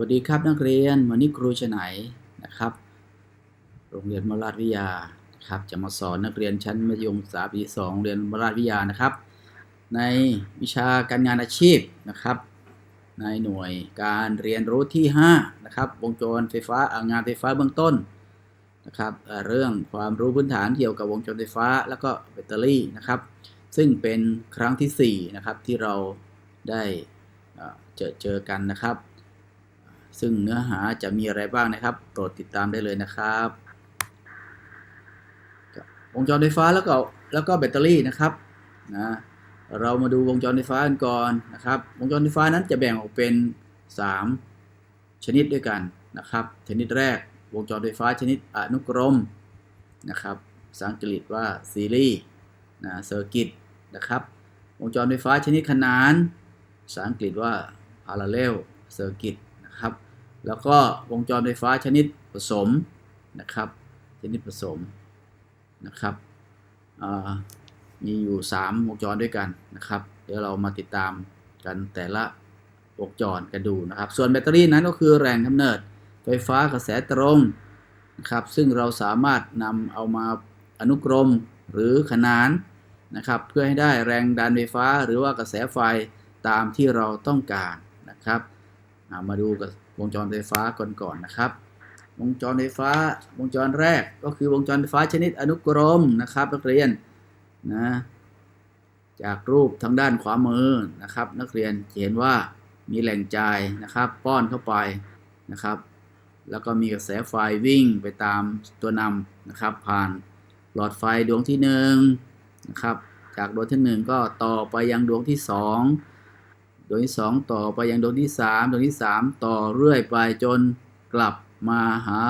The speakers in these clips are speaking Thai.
วัสดีครับนักเรียนวันนี้ครูชไหนนะครับ โรงเรียนมราชวิทยาครับจะมาสอนนักเรียนชั้นมัธยมศึกษาปีสองเรียนมราชวิทยานะครับ ในวิชาการงานอาชีพนะครับ ในหน่วยการเรียนรู้ที่5นะครับวงจรไฟฟ้างานไฟฟ้าเบื้องต้นนะครับเรื่องความรู้พื้นฐานเกี่ยวกับวงจรไฟฟ้า แล้วก็แบตเตอรี่นะครับ ซึ่งเป็นครั้งที่4นะครับที่เราได้เจอเจอกันนะครับ ซึ่งเนื้อหาจะมีอะไรบ้างนะครับ โปรดติดตามได้เลยนะครับวงจรไฟฟ้าแล้วก็แล้วก็แบตเตอรี่นะครับนะเรามาดูวงจรไฟฟ้ากันก่อนนะครับ วงจรไฟฟ้านั้นจะแบ่งออกเป็น 3 ชนิดด้วยกันนะครับ ชนิดแรกวงจรไฟฟ้าชนิดอนุกรมนะครับภาษาอังกฤษว่าซีรีส์นะเซอร์กิตนะครับ วงจรไฟฟ้าชนิดขนานภาษาอังกฤษว่า parallel circuit นะครับ แล้วก็วงจรไฟฟ้าชนิดผสมนะครับ ชนิดผสมนะครับมีอยู่ 3 วงจรด้วยกันนะครับ เดี๋ยวเรามาติดตามกันแต่ละวงจรกันดูนะครับ ส่วนแบตเตอรี่นั้นก็คือแรงกำเนิดไฟฟ้ากระแสตรงนะครับ ซึ่งเราสามารถนำเอามาอนุกรมหรือขนานนะครับ เพื่อให้ได้แรงดันไฟฟ้าหรือว่ากระแสไฟตามที่เราต้องการนะครับ มาดูกับ วงจรไฟฟ้าก่อนก่อนนะครับ วงจรไฟฟ้า วงจรแรกก็คือวงจรไฟฟ้าชนิดอนุกรมนะครับนักเรียนนะจากรูปทางด้านขวามือนะครับ นักเรียนเห็นว่ามีแหล่งจ่ายนะครับ ป้อนเข้าไปนะครับ แล้วก็มีกระแสไฟวิ่งไปตามตัวนำนะครับ ผ่านหลอดไฟดวงที่1นะครับจากดวงที่ 1 ก็ต่อไปยังดวงที่2 ดวงที่ 2 ต่อไปยังดวงที่ 3 ดวงที่ 3 ต่อเรื่อยไปจนกลับมาหา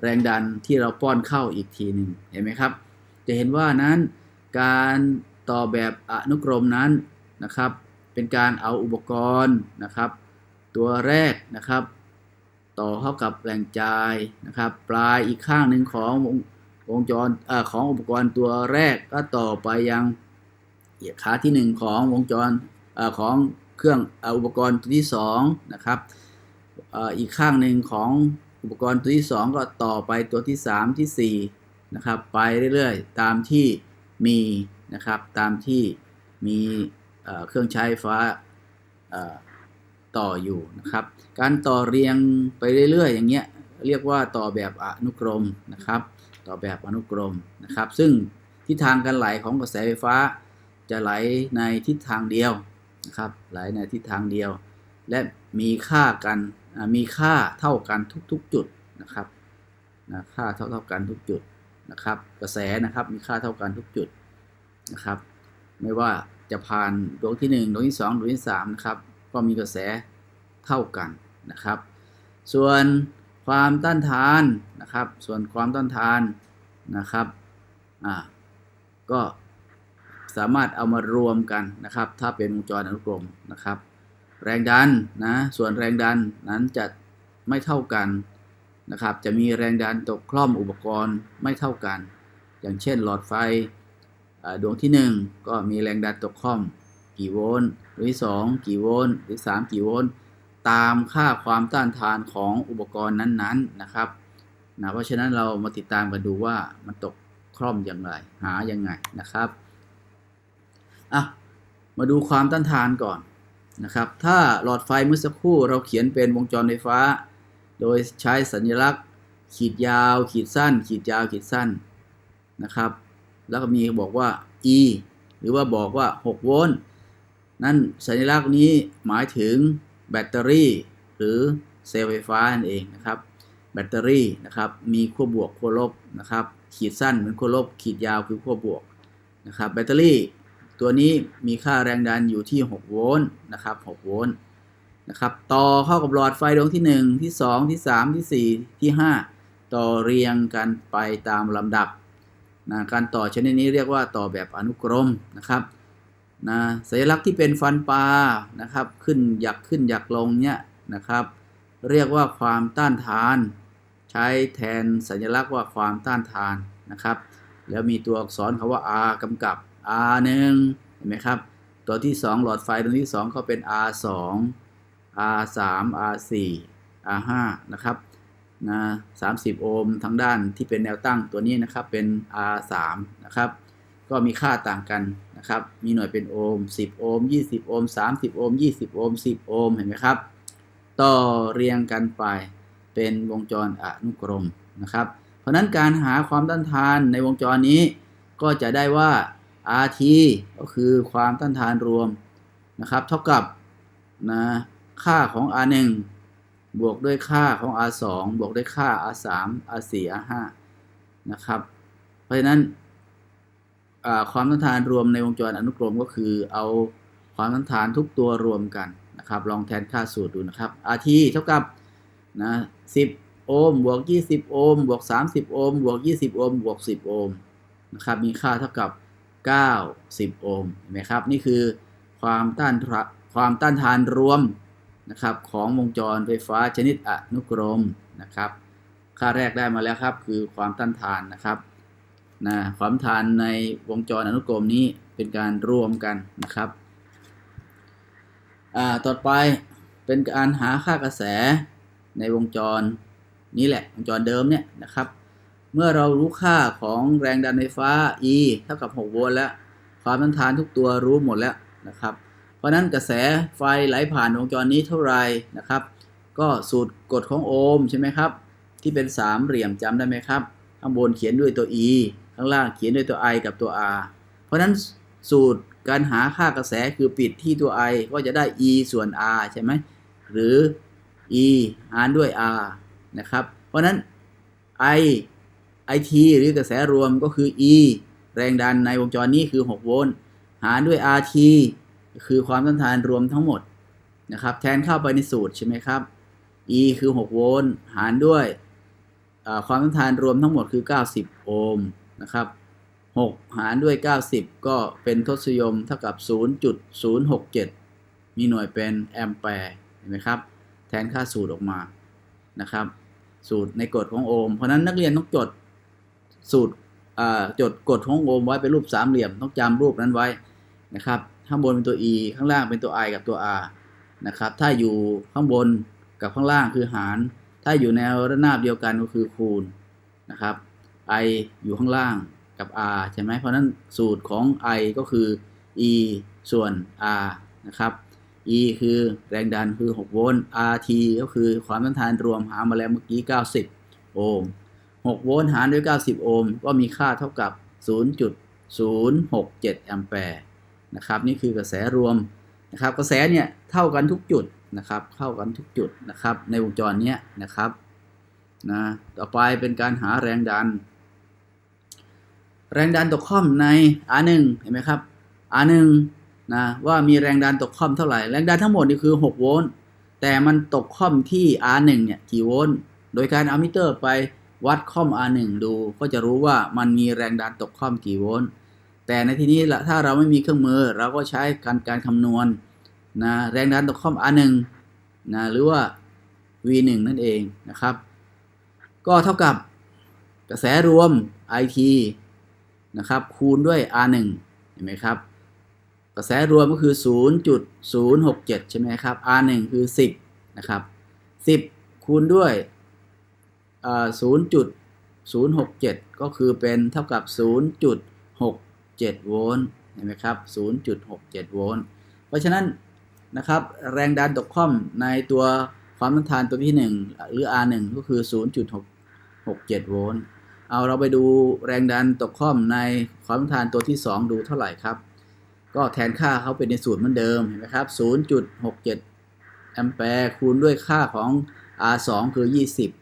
แรงดันที่เราป้อนเข้าอีกทีหนึ่งเห็นไหมครับ จะเห็นว่านั้นการต่อแบบอนุกรมนั้นนะครับ เป็นการเอาอุปกรณ์นะครับ ตัวแรกนะครับ ต่อเข้ากับแรงจ่ายนะครับ ปลายอีกข้างหนึ่งของวงจรอของอุปกรณ์ตัวแรกก็ต่อไปยังขาที่ 1 ของวงจร ของเครื่องอุปกรณ์ตัวที่2นะครับอีกข้างหนึ่งของอุปกรณ์ตัวที่ 2 ก็ต่อไปตัวที่ 3 ที่4นะครับไปเรื่อยๆ ตามที่มีนะครับตามที่มีเครื่องใช้ฟ้าต่ออยู่นะครับ การต่อเรียงไปเรื่อยๆ อย่างเงี้ยเรียกว่าต่อแบบอนุกรมนะครับ ต่อแบบอนุกรมนะครับ ซึ่งทิศทางการไหลของกระแสไฟฟ้าจะไหลในทิศทางเดียว นะครับไหลในทิศทางเดียว และมีค่ากันมีค่าเท่ากันทุกๆจุดนะครับนะค่าเท่าเท่ากันทุกจุดนะครับ กระแสนะครับมีค่าเท่ากันทุกจุดนะครับ ไม่ว่าจะผ่านดวงที่ 1 ดวงที่ 2 ดวงที่3นะครับก็มีกระแสเท่ากันนะครับ ส่วนความต้านทานนะครับ ส่วนความต้านทานนะครับอ่าก็ สามารถเอามารวมกันนะครับ ถ้าเป็นวงจรอนุกรมนะครับ แรงดันนะส่วนแรงดันนั้นจะไม่เท่ากันนะครับ จะมีแรงดันตกคล่อมอุปกรณ์ไม่เท่ากัน อย่างเช่นหลอดไฟดวงที่ 1 ก็มีแรงดันตกข้อมกี่โวลต์ดวงที่2กี่โวลต์หรือ 3 กี่โวลต์ตามค่าความต้านทานของอุปกรณ์นั้นๆนะครับนะเพราะฉะนั้นเรามาติดตามกันดูว่ามันตกคล่อมอย่างไร หายังไงนะครับ อะมาดูความต้านทานก่อนนะครับ ถ้าหลอดไฟเมื่อสักครู่เราเขียนเป็นวงจรไฟฟ้า โดยใช้สัญลักษณ์ ขีดยาว ขีดสั้น ขีดยาว ขีดสั้นนะครับ แล้วก็มีบอกว่า E หรือว่าบอกว่า 6 โวลต์นั่นสัญลักษณ์นี้หมายถึงแบตเตอรี่ หรือเซลล์ไฟฟ้านั่นเองนะครับ แบตเตอรี่นะครับมีขั้วบวกขั้วลบนะครับ ขีดสั้นเหมือนขั้วลบ ขีดยาวคือขั้วบวกนะครับ แบตเตอรี่ ตัวนี้มีค่าแรงดันอยู่ที่ 6 โวลต์นะครับ 6 โวลต์นะครับต่อเข้ากับหลอดไฟดวงที่ 1 ที่ 2 ที่ 3 ที่ 4 ที่ 5 ต่อเรียงกันไปตามลำดับนะการต่อชนิดนี้เรียกว่าต่อแบบอนุกรมนะครับนะสัญลักษณ์ที่เป็นฟันปลานะครับ ขึ้นหยักขึ้นหยักลงเนี่ยนะครับ เรียกว่าความต้านทาน ใช้แทนสัญลักษณ์ว่าความต้านทานนะครับ แล้วมีตัวอักษรคาว่า R กำกับ R1 เห็นไหมครับ ตัวที่ 2 หลอดไฟตัวที่2เขาเป็น R2 R3 R4 R5 นะครับนะ30 โอห์มทางด้านที่เป็นแนวตั้งตัวนี้นะครับเป็น R3 นะครับ ก็มีค่าต่างกันนะครับ มีหน่วยเป็นโอห์ม 10 โอห์ม 20 โอห์ม 30 โอห์ม 20 โอห์ม 10 โอห์ม เห็นไหมครับ ต่อเรียงกันไปเป็นวงจรอนุกรมนะครับ เพราะนั้นการหาความต้านทานในวงจรนี้ก็จะได้ว่า RT ก็คือความต้านทานรวมนะครับ เท่ากับนะค่าของ R1 บวกด้วยค่าของ R2 บวกด้วยค่า R3 R4 R5 นะครับ เพราะฉะนั้นความต้านทานรวมในวงจรอนุกรมก็คือเอาความต้านทานทุกตัวรวมกันนะครับ ลองแทนค่าสูตรดูนะครับ RT เท่ากับนะ10 โอห์มบวก 20 โอห์มบวก 30 โอห์มบวก 20 โอห์มบวก 10 โอห์มนะครับ มีค่าเท่ากับ 90 โอห์มเห็นไหมครับ นี่คือความต้านความต้านทานรวมนะครับของวงจรไฟฟ้าชนิดอนุกรมนะครับ ค่าแรกได้มาแล้วครับ คือความต้านทานนะครับนะความทานในวงจรอนุกรมนี้เป็นการรวมกันนะครับอ่าต่อไปเป็นการหาค่ากระแสในวงจรนี้แหละวงจรเดิมเนี่ยนะครับ เมื่อเรารู้ค่าของแรงดันไฟฟ้า E เท่ากับ 6 โวลต์แล้ว ความต้านทานทุกตัวรู้หมดแล้วนะครับ เพราะนั้นกระแสไฟไหลผ่านวงจรนี้เท่าไรนะครับ ก็สูตรกฎของโอห์มใช่ไหมครับ ที่เป็นสามเหลี่ยมจำได้ไหมครับ ข้างบนเขียนด้วยตัว E ข้างล่างเขียนด้วยตัว I กับตัว R เพราะนั้นสูตรการหาค่ากระแสคือปิดที่ตัว I ก็จะได้ E ส่วน R ใช่ไหม หรือ E หารด้วย R นะครับ เพราะนั้น I IT หรือกระแสรวมก็คือ E แรงดันในวงจรนี้คือ 6 โวลต์ หารด้วย RT คือความต้านทานรวมทั้งหมดนะครับ แทนเข้าไปในสูตรใช่ไหมครับ E คือ 6 โวลต์ หารด้วยความต้านทานรวมทั้งหมดคือ 90 โอห์มนะครับ 6 หารด้วย 90 ก็เป็นทศยมเท่ากับ 0.067 มีหน่วยเป็นแอมแปร์เห็นไหมครับ แทนค่าสูตรออกมานะครับ สูตรในกฎของโอห์ม เพราะนั้นนักเรียนต้องจด สูตรจดกฎของโอห์มไว้เป็นรูปสามเหลี่ยมต้องจำรูปนั้นไว้นะครับข้างบนเป็นตัว e ข้างล่างเป็นตัว i กับตัว r นะครับถ้าอยู่ข้างบนกับข้างล่างคือหาร ถ้าอยู่แนวระนาบเดียวกันก็คือคูณนะครับ i อยู่ข้างล่างกับ r ใช่ไหมเพราะนั้นสูตรของ i ก็คือ e ส่วน r นะครับ e คือแรงดันคือ 6 โวลต์ rt ก็คือความต้านทานรวมหามาแล้วเมื่อกี้ 90 โอห์ม 6 โวลต์หารด้วย 90 โอห์มก็มีค่าเท่ากับ 0.067 แอมแปร์นะครับนี่คือกระแสรวมนะครับกระแสเนี่ยเท่ากันทุกจุดนะครับเท่ากันทุกจุดนะครับในวงจรนี้นะครับนะต่อไปเป็นการหาแรงดัน แรงดันตกค่อมใน R1 เห็นไหมครับ R1 นะว่ามีแรงดันตกค่อมเท่าไหร่ แรงดันทั้งหมดนี่คือ 6 โวลต์แต่มันตกค่อมที่ R1 เนี่ยกี่โวลต์โดยการเอามิเตอร์ไป วัดคอม R1 ดูก็จะรู้ว่ามันมีแรงดันตกคอมกี่โวลต์แต่ในที่นี้ถ้าเราไม่มีเครื่องมือเราก็ใช้การการคำนวณนะแรงดันตกคอม R1 นะหรือว่า V1 นั่นเองนะครับ ก็เท่ากับกระแสรวม IT นะครับคูณด้วย R1 เห็นไหมครับ กระแสรวมก็คือ 0.067 ใช่ไหมครับ R1 คือ 10 นะครับ 10 คูณด้วย 0.067 ก็คือเป็นเท่ากับ 0.67 โวลต์เห็นไหมครับ 0.67 โวลต์ เพราะฉะนั้นนะครับแรงดันตกค่อมในตัวความต้านทานตัวที่ 1 หรือ R1 ก็คือ 0.67 โวลต์ เอาเราไปดูแรงดันตกค่อมในความต้านทานตัวที่ 2 ดูเท่าไหร่ครับ ก็แทนค่าเขาเป็นในสูตรเหมือนเดิมเห็นไหมครับ 0.67 แอมแปร์คูณด้วยค่าของ R2 คือ 20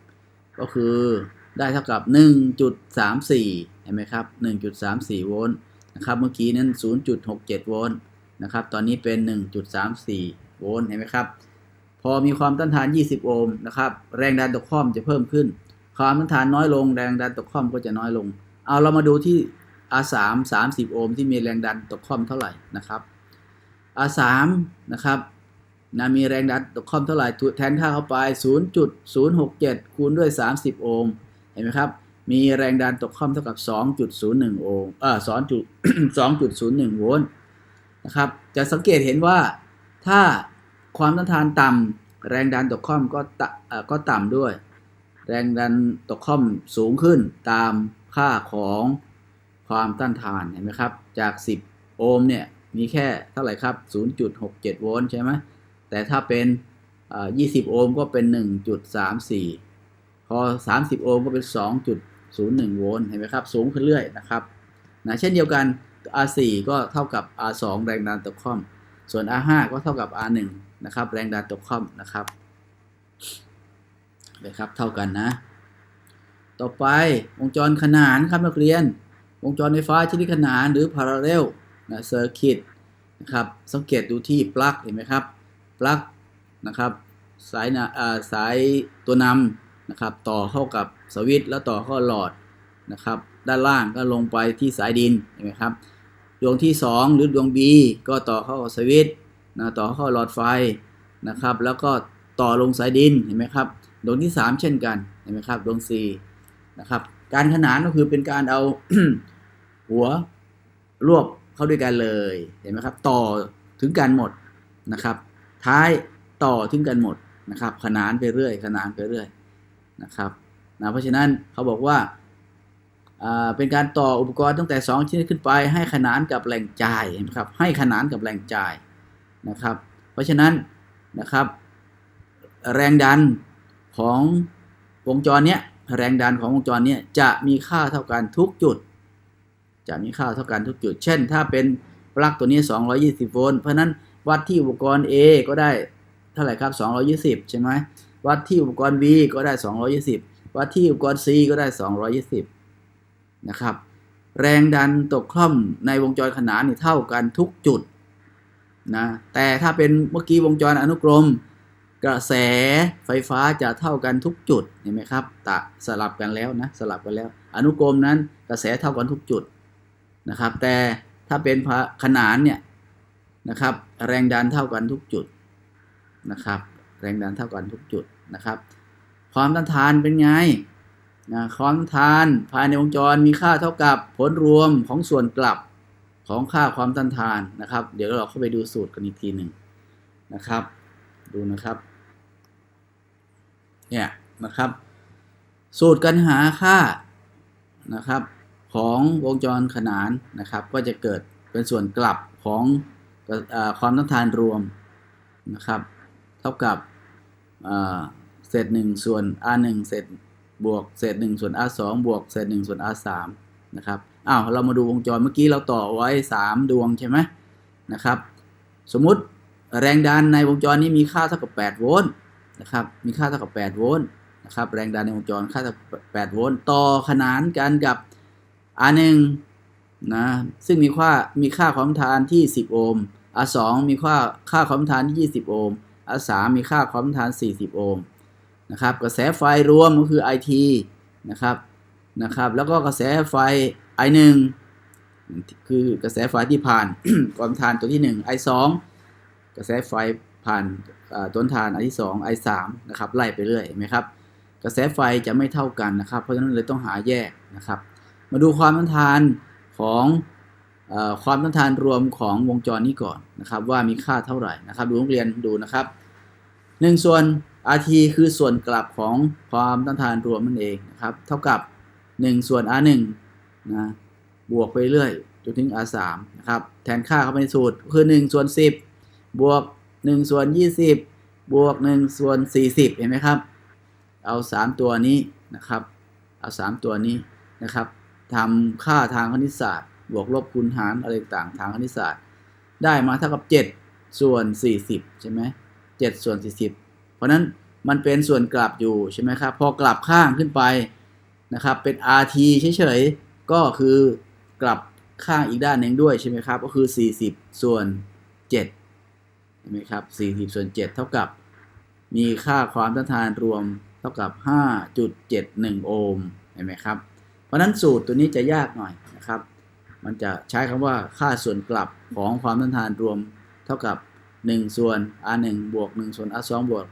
ก็คือได้เท่ากับ 1.34 เห็นไหมครับ 1.34 โวลต์นะครับ เมื่อกี้นั้น 0.67 โวลต์นะครับ ตอนนี้เป็น 1.34 โวลต์เห็นไหมครับ พอมีความต้านทาน 20 โอห์มนะครับ แรงดันตกค่อมจะเพิ่มขึ้น ความต้านทานน้อยลง แรงดันตกค่อมก็จะน้อยลง เอาเรามาดูที่ R3 30 โอห์มที่มีแรงดันตกค่อมเท่าไหร่นะครับ R3 นะครับ นะมีแรงดันตกค่อมเท่าไหร่แทนค่าเข้าไป 0.067 คูณด้วย 30 โอห์มเห็นไหมครับ มีแรงดันตกค่อมเท่ากับ 2.01 โอห์มเอ่อ2.01 โวลต์นะครับ จะสังเกตเห็นว่าถ้าความต้านทานต่ำแรงดันตกข้อมก็ต่ก็ต่ำด้วย แรงดันตกข้อมสูงขึ้นตามค่าของความต้านทานเห็นไหมครับ จาก 10 โอห์มเนี่ยมีแค่เท่าไหร่ครับ 0.67 โวลต์ใช่ไหม แต่ถ้าเป็นเอ่อ20 โอห์มก็เป็น 1.34 พอ 30 โอห์มก็เป็น 2.01 โวลต์เห็นไหมครับ สูงขึ้นเรื่อยนะครับนะเช่นเดียวกัน R4 ก็เท่ากับ R2 แรงดันตกข้อม ส่วน R5 ก็เท่ากับ R1 นะครับ แรงดันตกข้อมนะครับนะครับเท่ากันนะ ต่อไปวงจรขนานครับนักเรียน วงจรไฟฟ้าชนิดขนานหรือ parallel นะเซอร์กิตนะครับ สังเกตดูที่ปลั๊กเห็นไหมครับ ปลั๊กนะครับสายนะาสายตัวนำนะครับต่อเข้ากับสวิตช์แล้วต่อเข้าหลอดนะครับด้านล่างก็ลงไปที่สายดินเห็นไหมครับดวงที่ 2 หรือดวง B ก็ต่อเข้าสวิตช์นะต่อเข้าหลอดไฟนะครับแล้วก็ต่อลงสายดินเห็นไหมครับดวงที่ 3 เช่นกันเห็นไหมครับดวง C นะครับการขนานก็คือเป็นการเอาหัวรวบเข้าด้วยกันเลยเห็นไหมครับต่อถึงกันหมดนะครับ ท้ายต่อถึงกันหมดนะครับ ขนานไปเรื่อย ขนานไปเรื่อยนะครับนะเพราะฉะนั้นเขาบอกว่าเป็นการต่ออุปกรณ์ตั้งแต่ 2 ชนิดขึ้นไป ให้ขนานกับแหล่งจ่ายนไหมครับให้ขนานกับแหล่งจ่ายนะครับ เพราะฉะนั้นนะครับ แรงดันของวงจรเนี้ยแรงดันของวงจรเนี้ยจะมีค่าเท่ากันทุกจุด จะมีค่าเท่ากันทุกจุด เช่น ถ้าเป็นปลั๊กตัวนี้ 220 โวลต์เพราะฉะนั้น วัดที่อุปกรณ์ A ก็ได้เท่าไหร่ครับ 220 ใช่ไหมวัดที่อุปกรณ์ B ก็ได้ 220 วัดที่อุปกรณ์ C ก็ได้ 220 นะครับ แรงดันตกคล่อมในวงจรขนานนี่เท่ากันทุกจุดนะ แต่ถ้าเป็นเมื่อกี้วงจรอนุกรม กระแสไฟฟ้าจะเท่ากันทุกจุด เห็นไหมครับตะสลับกันแล้วนะ สลับกันแล้ว อนุกรมนั้นกระแสเท่ากันทุกจุดนะครับ แต่ถ้าเป็นขนานเนี่ย นะครับ แรงดันเท่ากันทุกจุดนะครับ แรงดันเท่ากันทุกจุดนะครับ ความต้านทานเป็นไงนะความต้านทานภายในวงจรมีค่าเท่ากับผลรวมของส่วนกลับของค่าความต้านทานนะครับ เดี๋ยวเราเข้าไปดูสูตรกันอีกทีหนึ่งนะครับ ดูนะครับเนี่ยนะครับ สูตรการหาค่านะครับ ของวงจรขนานนะครับ ก็จะเกิดเป็นส่วนกลับของ ความต้านทานรวมนะครับ เท่ากับเศษ1ส่วน r 1เศษบวกเศษ1ส่วน r 2บวกเศษ1ส่วน r 3นะครับอ้าวเรามาดูวงจรเมื่อกี้เราต่อไว้ 3 ดวงใช่ไหมนะครับ สมมุติแรงดันในวงจรนี้มีค่าเท่ากับ 8 โวลต์นะครับ มีค่าเท่ากับ 8 โวลต์นะครับ แรงดันในวงจรค่าเท่ากับ8โวลต์ต่อขนานกันกับ R1 นะ ซึ่งมีค่า มีค่าความต้านทานที่ 10 โอห์ม R2 มีค่าค่าความต้านทานที่20 โอห์ม R3 มีค่าความต้านทาน 40 โอห์มนะครับ กระแสไฟรวมก็คือ IT นะครับนะครับ แล้วก็กระแสไฟ I1 คือกระแสไฟที่ผ่าน ความต้านทานตัวที่ 1 I2 กระแสไฟผ่านต้นทานอันที่ 2 I3 นะครับไล่ไปเรื่อยเห็นไหมครับ กระแสไฟจะไม่เท่ากันนะครับ เพราะฉะนั้นเลยต้องหาแยกนะครับ มาดูความต้านทานของ ความต้านทานรวมของวงจรนี้ก่อนนะครับ ว่ามีค่าเท่าไหร่นะครับ ดูนักเรียนดูนะครับ1ส่วน RT คือส่วนกลับของความต้านทานรวมนั่นเองนะครับ เท่ากับ 1 ส่วน R1 นะบวกไปเรื่อยจนถึง R3 นะครับ แทนค่าเข้าไปในสูตรคือ 1 ส่วน 10 บวก 1 ส่วน 20 บวก 1 ส่วน 40 เห็นไหมครับ เอา 3 ตัวนี้นะครับ เอา 3 ตัวนี้นะครับทำค่าทางคณิตศาสตร์ บวกลบคูณหารอะไรต่างทางคณิตศาสตร์ ได้มาเท่ากับ 7 ส่วน 40 ใช่ไหม7ส่วน 40 เพราะนั้นมันเป็นส่วนกลับอยู่ใช่ไหมครับ พอกลับข้างขึ้นไปนะครับ เป็น rt เฉยๆ ก็คือกลับข้างอีกด้านหนึ่งด้วยใช่ไหมครับ ก็คือ 40 ส่วน7เห็นไหมครับ 40 ส่วน 7 เท่ากับ มีค่าความต้านทานรวมเท่ากับ 5.71 โอห์ม เห็นไหมครับ เพราะนั้นสูตรตัวนี้จะยากหน่อย มันจะใช้คำว่าค่าส่วนกลับของความต้านทานรวมเท่ากับ 1 ส่วน r 1บวก1ส่วน r 2บวก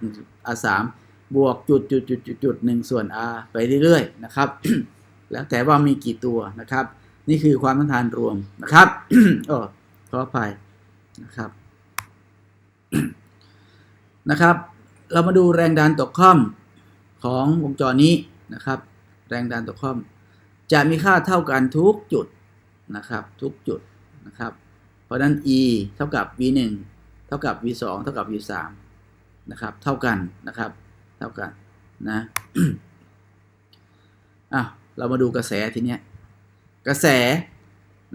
r 3บวกจุดจุดจุดจุดจุด1ส่วน r ไปเรื่อยๆนะครับ แล้วแต่ว่ามีกี่ตัวนะครับ นี่คือความต้านทานรวมนะครับโอ้ขออภัยนะครับนะครับ เรามาดูแรงดันตกข้อมของวงจรนี้นะครับ แรงดันตกข้อม จะมีค่าเท่ากันทุกจุด นะครับ ทุกจุดนะครับ เพราะนั้น e เท่ากับ v 1เท่ากับ v 2เท่ากับ v 3นะครับ เท่ากันนะครับ เท่ากันนะอะเรามาดูกระแสทีเนี้ยกระแส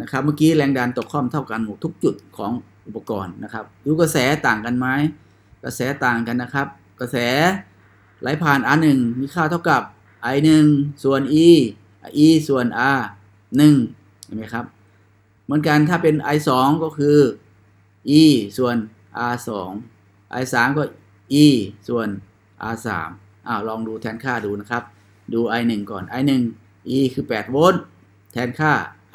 นะครับเมื่อกี้แรงดันตกข้อมเท่ากันหมดทุกจุดของอุปกรณ์นะครับ ดูกระแสต่างกันไหมกระแสต่างกันนะครับ กระแสไหลผ่าน R1 มีค่าเท่ากับ I1 ส่วน E E ส่วน R 1 ห็นไหมครับ เหมือนกันถ้าเป็น I2 ก็คือ E ส่วน R 2 I 3ก็ E ส่วน R 3อ้าวลองดูแทนค่าดูนะครับ ดู I 1ก่อน I 1 E คือ 8 โวลต์แทนค่า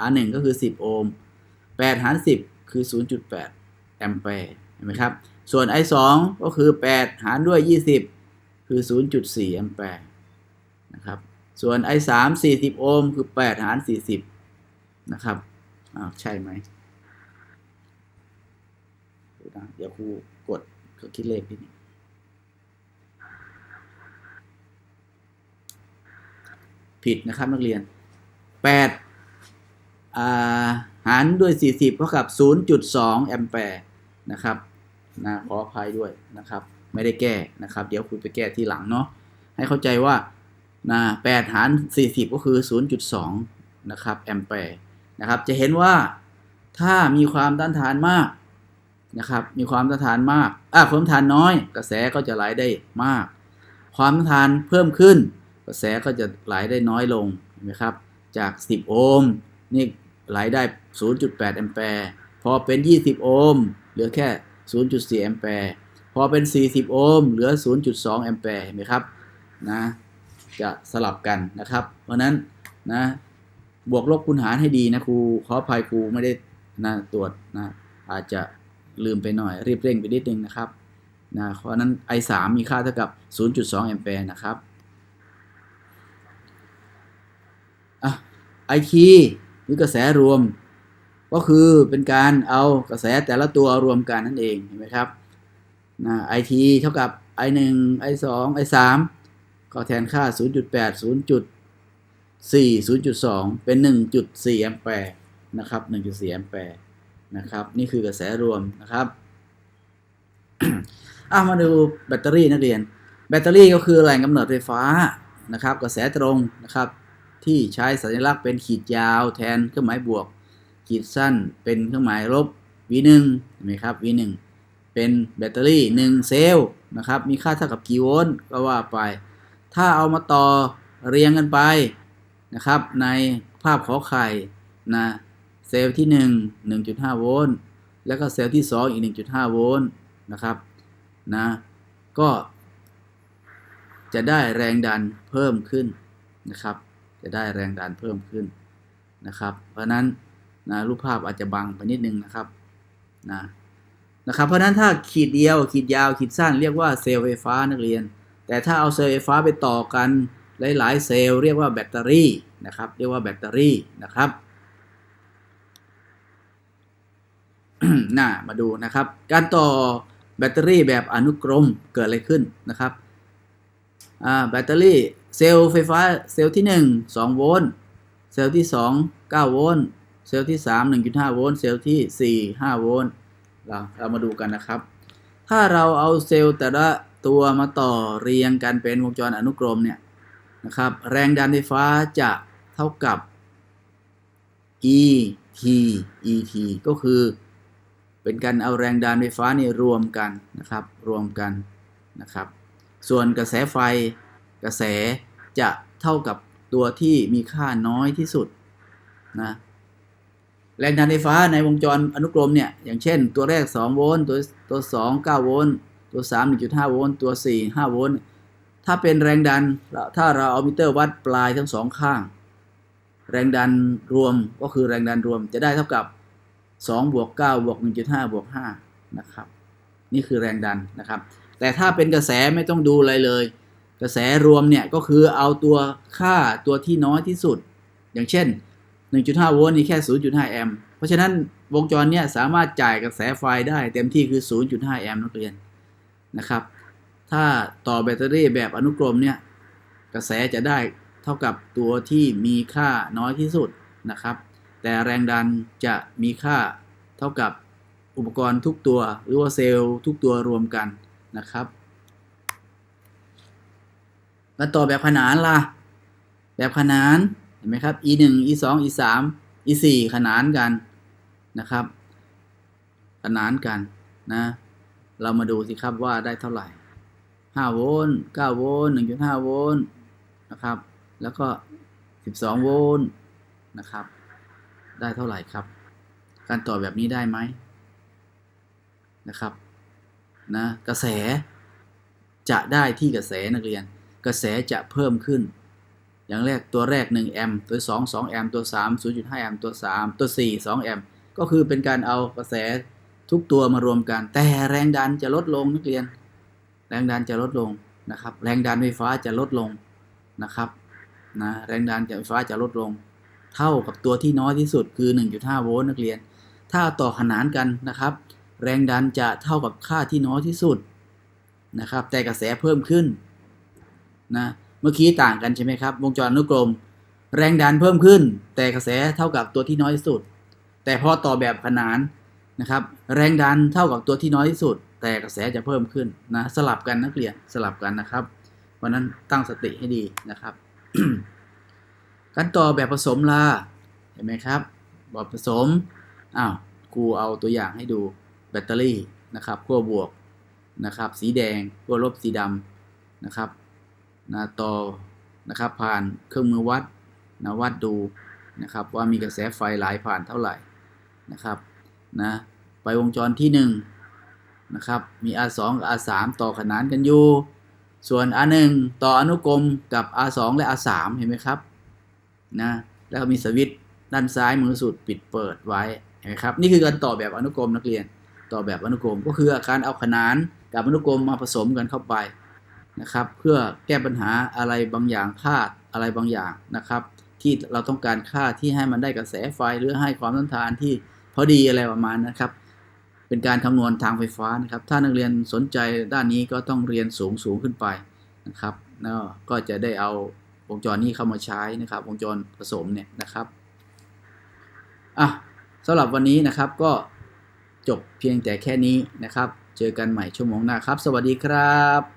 R 1ก็คือ 10 โอห์ม8 หาร 10 คือ 0.8 แอมแปร์เห็นไหมครับ ส่วน I 2ก็คือ 8 หารด้วย 20 คือ 0.4 แอมแปร์นะครับ ส่วน I 3 40 โอห์มคือ 8 หาร 40 นะครับอ้าวใช่ไหมเดี๋ยวครูกดเครื่องคิดเลขนิดนึงผิดนะครับนักเรียน8อ่าหารด้วย 40 เท่ากับ 0.2 แอมแปร์นะครับนะขออภัยด้วยนะครับ ไม่ได้แก้นะครับ เดี๋ยวคุณไปแก้ทีหลังเนาะให้เข้าใจว่านะ8หาร 40 ก็คือ 0.2 นะครับ แอมแปร์ นะครับ จะเห็นว่าถ้ามีความต้านทานมากนะครับ มีความต้านทานมากอะความต้านทานน้อย กระแสก็จะไหลได้มาก ความต้านทานเพิ่มขึ้น กระแสก็จะไหลได้น้อยลงเห็นไหมครับ จาก 10 โอห์มนี่ไหลได้ 0.8 แอมแปร์ พอเป็น 20 โอห์มเหลือแค่ 0.4 แอมแปร์ พอเป็น 40 โอห์มเหลือ 0.2 แอมแปร์เห็นไหมครับนะจะสลับกันนะครับ เพราะนั้นนะ บวกลบคูณหารให้ดีนะครูขออภัยครูไม่ได้นะตรวจนะอาจจะลืมไปหน่อย รีบเร่งไปนิดนึงนะครับนะเพราะนั้น I 3 มีค่าเท่ากับ 0.2 แอมแปร์นะครับอะ I k หรือกระแสรวม ก็คือเป็นการเอากระแสแต่ละตัวรวมกันนั่นเองเห็นไหมครับนะ IT เท่ากับ I 1 I 2 I 3 ก็แทนค่า 0.8 0. 4 0.2 เป็น 1.4 แอมแปร์นะครับ 1.4 แอมแปร์นะครับ นี่คือกระแสรวมนะครับอะมาดูแบตเตอรี่นักเรียน แบตเตอรี่ก็คือแหล่งกำเนิดไฟฟ้านะครับ กระแสตรงนะครับ ที่ใช้สัญลักษณ์เป็นขีดยาวแทนเครื่องหมายบวก ขีดสั้นเป็นเครื่องหมายลบ V1 เห็นไหมครับ V1 เป็นแบตเตอรี่ 1 เซลล์นะครับ มีค่าเท่ากับกี่โวลต์ก็ว่าไป ถ้าเอามาต่อเรียงกันไป นะครับ ในภาพขอไข่นะเซลล์ที่ 1 1.5 โวลต์แล้วก็เซลล์ที่ 2 อีก 1.5 โวลต์นะครับนะก็จะได้แรงดันเพิ่มขึ้นนะครับ จะได้แรงดันเพิ่มขึ้นนะครับ เพราะนั้นนะรูปภาพอาจจะบังไปนิดนึงนะครับนะนะครับเพราะนั้นถ้าขีดเดียวขีดยาวขีดสั้นเรียกว่าเซลล์ไฟฟ้านักเรียน แต่ถ้าเอาเซลล์ไฟฟ้าไปต่อกันหลาย ๆ เซลล์เรียกว่าแบตเตอรี่ นะครับเรียกว่าแบตเตอรี่นะครับน่ามาดูนะครับ การต่อแบตเตอรี่แบบอนุกรมเกิดอะไรขึ้นนะครับแบตเตอรี่เซลล์ไฟฟ้าเซลล์ที่ 1 2 โวลต์เซลล์ที่ 2 9 โวลต์เซลล์ที่ 3 1.5 โวลต์เซลล์ที่ 4 5 โวลต์เราเรามาดูกันนะครับ ถ้าเราเอาเซลล์แต่ละตัวมาต่อเรียงกันเป็นวงจรอนุกรมเนี่ย นะครับ แรงดันไฟฟ้าจะเท่ากับ E T E T ก็คือ เป็นการเอาแรงดันไฟฟ้านี่รวมกันนะครับ รวมกันนะครับ ส่วนกระแสไฟกระแสจะเท่ากับตัวที่มีค่าน้อยที่สุดนะแรงดันไฟฟ้าในวงจรอนุกรมเนี่ยอย่างเช่น ตัวแรก 2 โวลต์ตัวตัว 2 9 โวลต์ตัว 3 1.5 โวลต์ตัว 4 5 โวลต์ ถ้าเป็นแรงดัน ถ้าเราเอามิเตอร์วัดปลายทั้งสองข้าง แรงดันรวมก็คือแรงดันรวมจะได้เท่ากับ2บวก9บวก1.5บวก5นะครับ นี่คือแรงดันนะครับ แต่ถ้าเป็นกระแสไม่ต้องดูอะไรเลย กระแสรวมเนี่ยก็คือเอาตัวค่าตัวที่น้อยที่สุด อย่างเช่น 1.5 โวลต์นี่แค่ 0.5 แอมป์เพราะฉะนั้นวงจรเนี่ยสามารถจ่ายกระแสไฟได้เต็มที่คือ 0.5 แอมป์นักเรียนนะครับ ถ้าต่อแบตเตอรี่แบบอนุกรมเนี่ยกระแสจะได้เท่ากับตัวที่มีค่าน้อยที่สุดนะครับ แต่แรงดันจะมีค่าเท่ากับอุปกรณ์ทุกตัวหรือว่าเซลล์ทุกตัวรวมกันนะครับแล้วต่อแบบขนานล่ะ แบบขนานเห็นไหมครับ e 1 e 2 e 3 e 4ขนานกันนะครับ ขนานกันนะ เรามาดูสิครับว่าได้เท่าไหร่ 5โวลต์9โวลต์1.5โวลต์นะครับ แล้วก็ 12 โวลต์นะครับ ได้เท่าไหร่ครับ การต่อแบบนี้ได้ไหมนะครับนะกระแสจะได้ที่กระแสนักเรียน กระแสจะเพิ่มขึ้น อย่างแรกตัวแรก 1 แอมป์ตัว 2 2 แอมป์ตัว 3 0.5 แอมป์ตัว 3 ตัว 4 2 แอมป์ก็คือเป็นการเอากระแสทุกตัวมารวมกัน แต่แรงดันจะลดลงนักเรียน แรงดันจะลดลงนะครับ แรงดันไฟฟ้าจะลดลงนะครับนะแรงดันไฟฟ้าจะลดลง เท่ากับตัวที่น้อยที่สุดคือ 1.5 โวลต์นักเรียน ถ้าต่อขนานกันนะครับ แรงดันจะเท่ากับค่าที่น้อยที่สุดนะครับ แต่กระแสเพิ่มขึ้นนะเมื่อกี้ต่างกันใช่ไหมครับ วงจรอนุกรม แรงดันเพิ่มขึ้น แต่กระแสเท่ากับตัวที่น้อยที่สุด แต่พอต่อแบบขนานนะครับ แรงดันเท่ากับตัวที่น้อยที่สุด แต่กระแสจะเพิ่มขึ้นนะสลับกันนักเรียนสลับกันนะครับเพราะนั้นตั้งสติให้ดีนะครับการต่อแบบผสมล่ะเห็นไหมครับแบบผสมอ้าวครูเอาตัวอย่างให้ดูแบตเตอรี่นะครับขั้วบวกนะครับ สีแดงขั้วลบสีดำนะครับนะต่อนะครับผ่านเครื่องมือวัดนะวัดดูนะครับ ว่ามีกระแสไฟไหลผ่านเท่าไหร่นะครับนะไปวงจรที่1น นะครับ มี R2 กับ R3 ต่อขนานกันอยู่ ส่วน R1 ต่ออนุกรมกับ R2 และ R3 เห็นไหมครับนะแล้วก็มีสวิตช์ด้านซ้ายมือสุดปิดเปิดไว้เห็นไหมครับ นี่คือการต่อแบบอนุกรมนักเรียน ต่อแบบอนุกรมก็คือการเอาขนานกับอนุกรมมาผสมกันเข้าไปนะครับ เพื่อแก้ปัญหาอะไรบางอย่างค่าอะไรบางอย่างนะครับ ที่เราต้องการค่าที่ให้มันได้กระแสไฟหรือให้ความต้านทานที่พอดีอะไรประมาณนะครับ เป็นการคำนวณทางไฟฟ้านะครับ ถ้านักเรียนสนใจด้านนี้ก็ต้องเรียนสูงสูงขึ้นไปนะครับแล้วก็จะได้เอาวงจรนี้เข้ามาใช้นะครับ วงจรผสมเนี่ยนะครับอะสำหรับวันนี้นะครับก็จบเพียงแต่แค่นี้นะครับ เจอกันใหม่ชั่วโมงหน้าครับ สวัสดีครับ